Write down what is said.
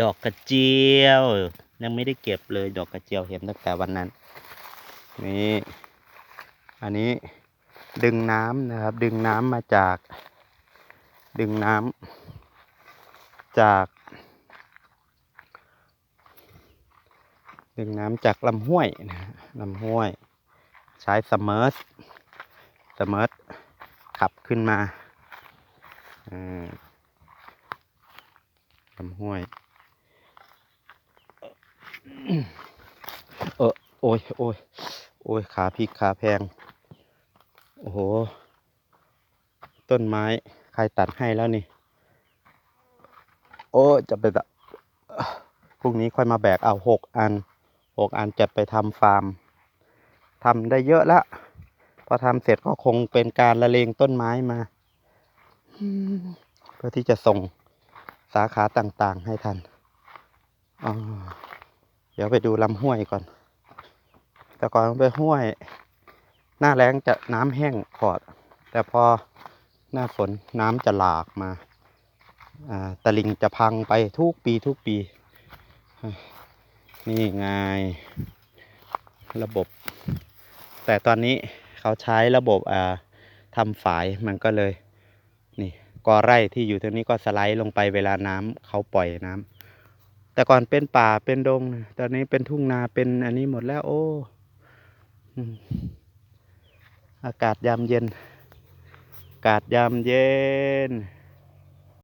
ดอกกระเจียว ยังไม่ได้เก็บเลยดอกกระเจียวเห็นตั้งแต่วันนั้น นี่อันนี้ดึงน้ำนะครับ ดึงน้ำมาจาก ดึงน้ำจาก ดึงน้ำจากลำห้วยนะลำห้วย ใช้สมอร์สสมอร์สขับขึ้นมาลำห้วย เออโอ้ยโอ้ยโอ้ยขาพลิกขาแพง โอ้โห ต้นไม้ ใครตัดให้แล้วนี่ โอ้จะไปพรุ่งนี้ค่อยมาแบกเอาหกอันหกอันจะไปทำฟาร์มทำได้เยอะแล้วพอทำเสร็จก็คงเป็นการละเลงต้นไม้มาเพื่อที่จะส่งสาขาต่างๆให้ทันอ๋อ ดี๋ยวไปดูลำห้วยก่อน แต่ก่อนไปห้วย หน้าแล้งจะน้ำแห้งขอด แต่พอหน้าฝนน้ำจะหลากมาอ่าลิงจะพังไปทุกปีทุกปี นี่ไงระบบ แต่ตอนนี้เขาใช้ระบบอ่าทำฝายมันก็เลย นี่กอไร่ที่อยู่ตรงนี้ก็สไลด์ลงไปเวลาน้ำเขาปล่อยน้ำ แต่ก่อนเป็นป่าเป็นดง ตอนนี้เป็นทุ่งนาเป็นอันนี้หมดแล้ว โอ้อืมอากาศยามเย็น อากาศยามเย็น